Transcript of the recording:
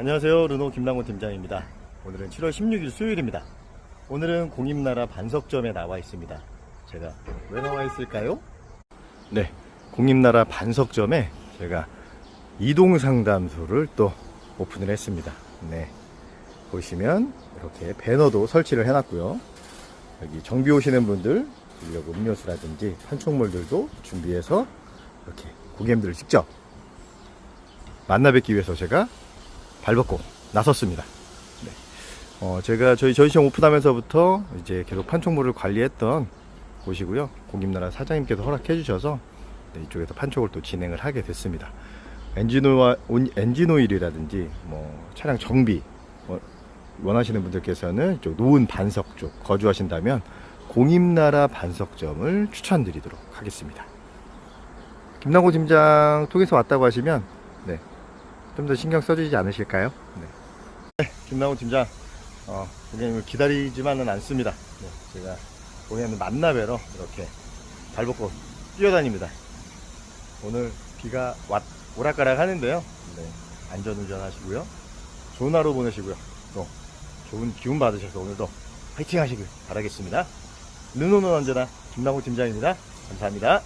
안녕하세요. 르노 김남곤 팀장입니다. 오늘은 7월 16일 수요일입니다. 오늘은 공임나라 반석점에 나와 있습니다. 제가 왜 나와 있을까요? 네, 공임나라 반석점에 제가 이동 상담소를 또 오픈을 했습니다. 네, 보시면 이렇게 배너도 설치를 해놨고요. 여기 정비 오시는 분들 드리려고 음료수라든지 판촉물들도 준비해서 이렇게 고객님들을 직접 만나 뵙기 위해서 제가 발벗고 나섰습니다. 네. 어, 제가 저희 전시장 오픈하면서부터 이제 계속 판촉물을 관리했던 곳이고요. 공김나라 사장님께서 허락해 주셔서 네, 이쪽에서 판촉을 또 진행을 하게 됐습니다. 엔진오일, 엔진오일이라든지 뭐 차량 정비 어, 원하시는 분들께서는 이쪽 노은 반석 쪽 거주하신다면 공임나라 반석점을 추천드리도록 하겠습니다. 김남고 팀장 통해서 왔다고 하시면 네, 좀 더 신경 써주지 않으실까요? 네. 김남고 팀장 어, 고객님을 기다리지만은 않습니다. 네, 제가 고객님을 만나 뵈러 이렇게 발벗고 뛰어다닙니다. 오늘 비가 왔, 오락가락 하는데요. 네, 안전운전 하시고요. 좋은 하루 보내시고요. 또 좋은 기운 받으셔서 오늘도 화이팅 하시길 바라겠습니다. 르노는 언제나 김남호 팀장입니다. 감사합니다.